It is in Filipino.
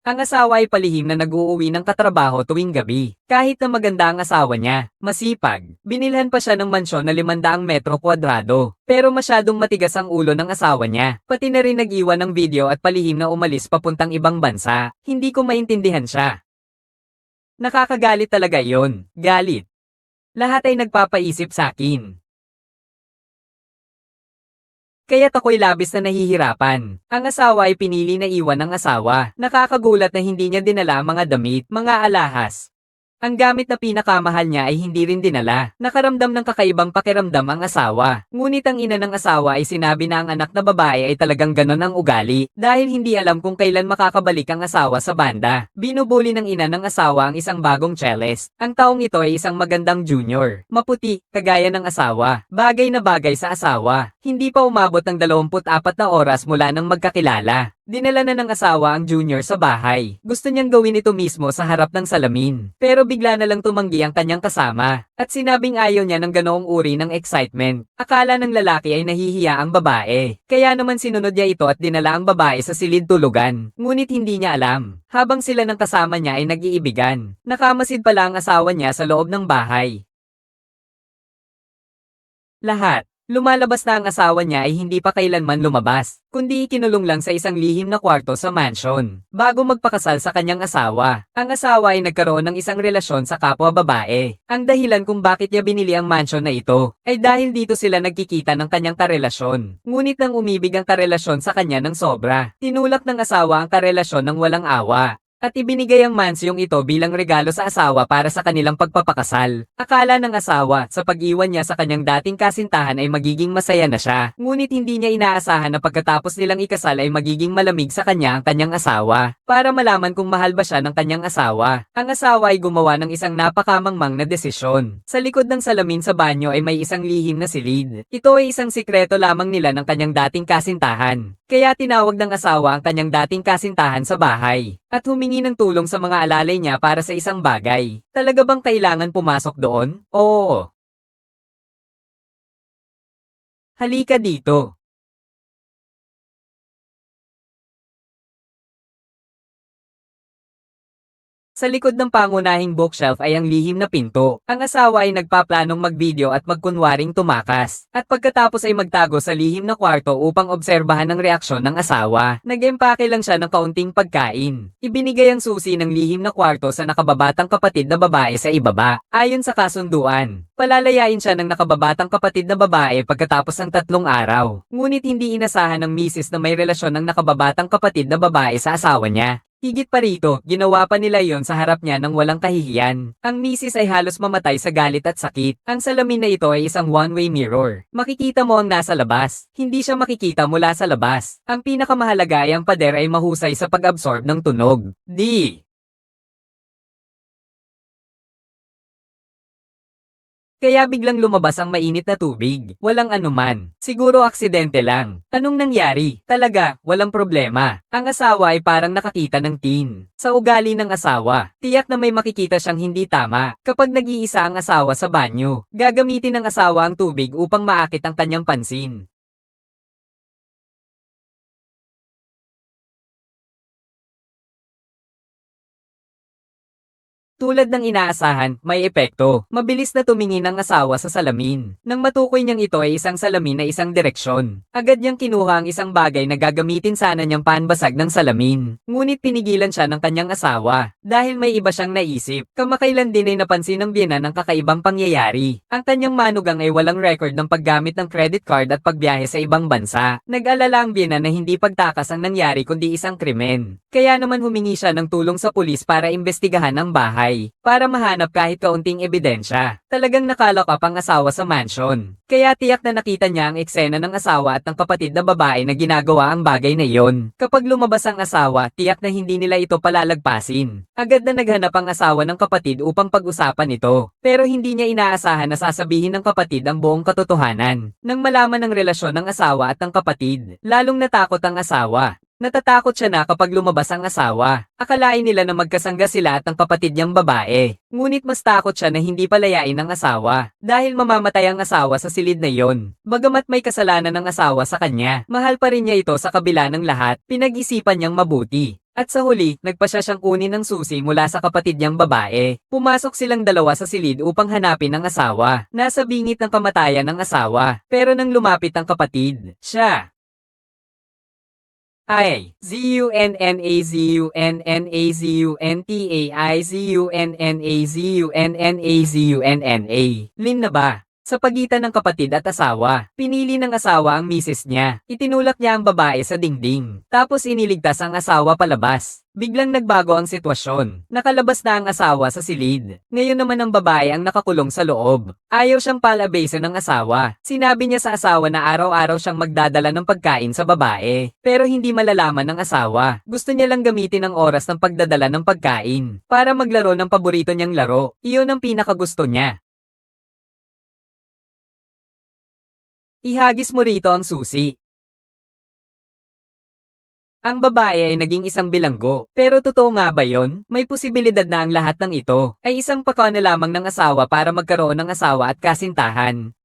Ang asawa ay palihim na nag-uuwi ng katrabaho tuwing gabi. Kahit na maganda ang asawa niya, masipag, binilhan pa siya ng mansyon na 500 metro kwadrado. Pero masyadong matigas ang ulo ng asawa niya. Pati na rin nag-iwan ng video at palihim na umalis papuntang ibang bansa. Hindi ko maintindihan siya. Nakakagalit talaga yon. Galit. Lahat ay nagpapaisip sa akin. Kaya't ako'y labis na nahihirapan. Ang asawa ay pinili na iwan ng asawa. Nakakagulat na hindi niya dinala mga damit, mga alahas. Ang gamit na pinakamahal niya ay hindi rin dinala. Nakaramdam ng kakaibang pakiramdam ang asawa. Ngunit ang ina ng asawa ay sinabi na ang anak na babae ay talagang ganon ang ugali dahil hindi alam kung kailan makakabalik ang asawa sa banda. Binubuli ng ina ng asawa ang isang bagong cellist. Ang taong ito ay isang magandang junior. Maputi, kagaya ng asawa. Bagay na bagay sa asawa. Hindi pa umabot ng 24 na oras mula nang magkakilala. Dinala na ng asawa ang junior sa bahay. Gusto niyang gawin ito mismo sa harap ng salamin. Pero bigla na lang tumanggi ang kanyang kasama. At sinabing ayaw niya ng ganoong uri ng excitement. Akala ng lalaki ay nahihiya ang babae. Kaya naman sinunod niya ito at dinala ang babae sa silid tulugan. Ngunit hindi niya alam. Habang sila ng kasama niya ay nag-iibigan. Nakamasid pala ang asawa niya sa loob ng bahay. Lahat. Lumalabas na ang asawa niya ay hindi pa kailanman lumabas, kundi ikinulong lang sa isang lihim na kwarto sa mansion, bago magpakasal sa kanyang asawa. Ang asawa ay nagkaroon ng isang relasyon sa kapwa babae. Ang dahilan kung bakit niya binili ang mansion na ito, ay dahil dito sila nagkikita ng kanyang karelasyon. Ngunit nang umibig ang karelasyon sa kanya ng sobra, tinulak ng asawa ang karelasyon ng walang awa. At ibinigay ang mansyong ito bilang regalo sa asawa para sa kanilang pagpapakasal. Akala ng asawa sa pag-iwan niya sa kanyang dating kasintahan ay magiging masaya na siya. Ngunit hindi niya inaasahan na pagkatapos nilang ikasal ay magiging malamig sa kanya ang kanyang asawa. Para malaman kung mahal ba siya ng kanyang asawa. Ang asawa ay gumawa ng isang napakamangmang na desisyon. Sa likod ng salamin sa banyo ay may isang lihim na silid. Ito ay isang sikreto lamang nila ng kanyang dating kasintahan. Kaya tinawag ng asawa ang kanyang dating kasintahan sa bahay at humingi ng tulong sa mga alalay niya para sa isang bagay. Talaga bang kailangan pumasok doon? Oo. Halika dito. Sa likod ng pangunahing bookshelf ay ang lihim na pinto. Ang asawa ay nagpaplanong mag-video at magkunwaring tumakas. At pagkatapos ay magtago sa lihim na kwarto upang obserbahan ang reaksyon ng asawa. Nag-empake lang siya ng kaunting pagkain. Ibinigay ang susi ng lihim na kwarto sa nakababatang kapatid na babae sa ibaba. Ayon sa kasunduan, palalayain siya ng nakababatang kapatid na babae pagkatapos ng tatlong araw. Ngunit hindi inasahan ng misis na may relasyon ng nakababatang kapatid na babae sa asawa niya. Higit pa rito, ginawa pa nila yon sa harap niya ng walang kahihiyan. Ang misis ay halos mamatay sa galit at sakit. Ang salamin na ito ay isang one-way mirror. Makikita mo ang nasa labas. Hindi siya makikita mula sa labas. Ang pinakamahalaga ay ang pader ay mahusay sa pag-absorb ng tunog. D. Kaya biglang lumabas ang mainit na tubig. Walang anuman. Siguro aksidente lang. Anong nangyari? Talaga, walang problema. Ang asawa ay parang nakakita ng teen. Sa ugali ng asawa, tiyak na may makikita siyang hindi tama. Kapag nag-iisa ang asawa sa banyo, gagamitin ng asawa ang tubig upang maakit ang kanyang pansin. Tulad ng inaasahan, may epekto. Mabilis na tumingin ang asawa sa salamin. Nang matukoy niyang ito ay isang salamin na isang direksyon. Agad niyang kinuha ang isang bagay na gagamitin sana niyang panbasag ng salamin. Ngunit pinigilan siya ng kanyang asawa. Dahil may iba siyang naisip, kamakailan din ay napansin ng biyena ng kakaibang pangyayari. Ang kanyang manugang ay walang record ng paggamit ng credit card at pagbiyahe sa ibang bansa. Nag-alala ang biyena na hindi pagtakas ang nangyari kundi isang krimen. Kaya naman humingi siya ng tulong sa pulis para imbestigahan ang bahay para mahanap kahit kaunting ebidensya. Talagang nakalakap ang asawa sa mansion. Kaya tiyak na nakita niya ang eksena ng asawa at ng kapatid na babae na ginagawa ang bagay na iyon. Kapag lumabas ang asawa, tiyak na hindi nila ito palalagpasin. Agad na naghanap ang asawa ng kapatid upang pag-usapan ito. Pero hindi niya inaasahan na sasabihin ng kapatid ang buong katotohanan. Nang malaman ng relasyon ng asawa at ng kapatid, lalong natakot ang asawa. Natatakot siya na kapag lumabas ang asawa. Akalain nila na magkasangga sila at ang kapatid niyang babae. Ngunit mas takot siya na hindi palayain ng asawa. Dahil mamamatay ang asawa sa silid na iyon. Bagamat may kasalanan ng asawa sa kanya, mahal pa rin niya ito sa kabila ng lahat. Pinag-isipan niyang mabuti. At sa huli, nagpa siya siyang kunin ng susi mula sa kapatid niyang babae. Pumasok silang dalawa sa silid upang hanapin ang asawa. Nasa bingit ng kamatayan ng asawa. Pero nang lumapit ang kapatid, siya. Ay, Z-U-N-N-A-Z-U-N-N-A-Z-U-N-N-A-Z-U-N-N-A. Lin na ba? Sa pagitan ng kapatid at asawa, pinili ng asawa ang misis niya. Itinulak niya ang babae sa dingding. Tapos iniligtas ang asawa palabas. Biglang nagbago ang sitwasyon. Nakalabas na ang asawa sa silid. Ngayon naman ang babae ang nakakulong sa loob. Ayaw siyang palabasin ng asawa. Sinabi niya sa asawa na araw-araw siyang magdadala ng pagkain sa babae. Pero hindi malalaman ng asawa. Gusto niya lang gamitin ang oras ng pagdadala ng pagkain para maglaro ng paborito niyang laro. Iyon ang pinakagusto niya. Ihagis mo rito ang susi. Ang babae ay naging isang bilanggo. Pero totoo nga ba yon? May posibilidad na ang lahat ng ito ay isang pakaw na lamang ng asawa para magkaroon ng asawa at kasintahan.